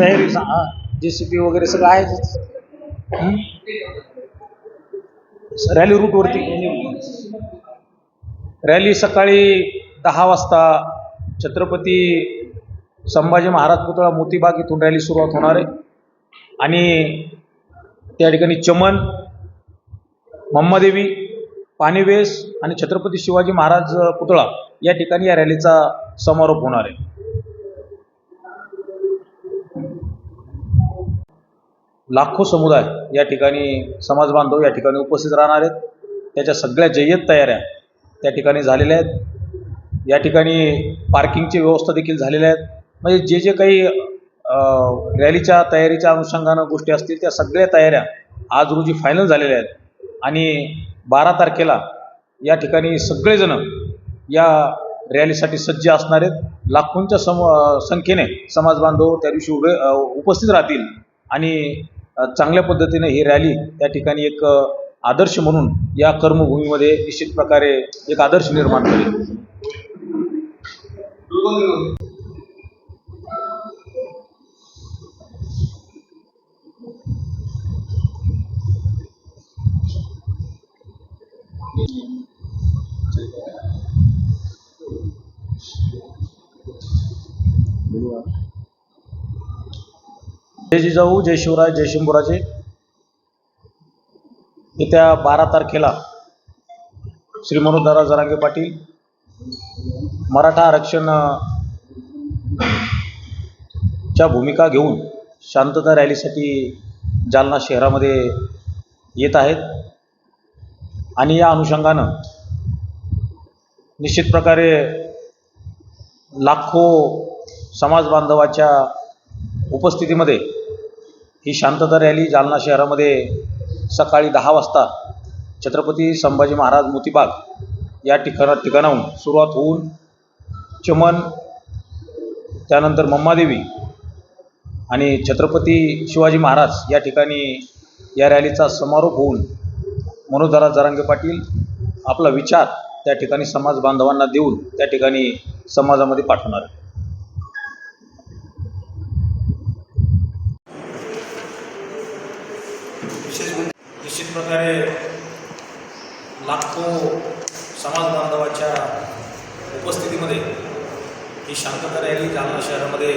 तयारी सांगा जे सी पी वगैरे सगळं आहेच रॅली रूटवरती रॅली सकाळी दहा वाजता छत्रपती संभाजी महाराज पुतळा मोतीबाग इथून रॅली सुरुवात होणार आहे. आणि त्या ठिकाणी चमन मम्मादेवी पाणीवेस आणि छत्रपती शिवाजी महाराज पुतळा या ठिकाणी या रॅलीचा समारोप होणार आहे. लाखो समुदाय या ठिकाणी समाज बांधव या ठिकाणी उपस्थित राहणार आहेत. त्याच्या सगळ्या जय्यत तयाऱ्या त्या ठिकाणी झालेल्या आहेत. या ठिकाणी पार्किंगची व्यवस्था देखील झालेल्या आहेत. म्हणजे जे जे काही रॅलीच्या तयारीच्या अनुषंगानं गोष्टी असतील त्या सगळ्या तयाऱ्या आज रोजी फायनल झालेल्या आहेत. आणि बारा तारखेला या ठिकाणी सगळेजण या रॅलीसाठी सज्ज असणार आहेत. लाखोंच्या सम संख्येने समाज बांधव त्या दिवशी उभे उपस्थित राहतील आणि चांगल्या पद्धतीने ही रॅली त्या ठिकाणी एक आदर्श म्हणून या कर्मभूमीमध्ये निश्चित प्रकारे एक आदर्श निर्माण करेल जय जिजाऊ जय शिवराय जय शंभूराजे येत्या बारा तारखेला श्री मनोजदारा जरांगे पाटील मराठा आरक्षण च्या भूमिका घेऊन शांतता रॅलीसाठी जालना शहरामध्ये येत आहेत. आणि या अनुषंगानं निश्चित प्रकारे लाखो समाज बांधवाच्या उपस्थितीमध्ये ही शांतता रॅली जालना शहरामध्ये सकाळी दहा वाजता छत्रपती संभाजी महाराज मोतीबाग या ठिकाणा ठिकाणाहून सुरुवात होऊन चमन त्यानंतर मम्मादेवी आणि छत्रपती शिवाजी महाराज या ठिकाणी या रॅलीचा समारोप होऊन मनोधरा जरांगे पाटील आपला विचार त्या ठिकाणी समाज बांधवांना देऊन त्या ठिकाणी समाजामध्ये पाठवणार विशेष म्हणजे निश्चित प्रकारे लाखो समाज बांधवाच्या उपस्थितीमध्ये ही शांतता रॅली जालना शहरामध्ये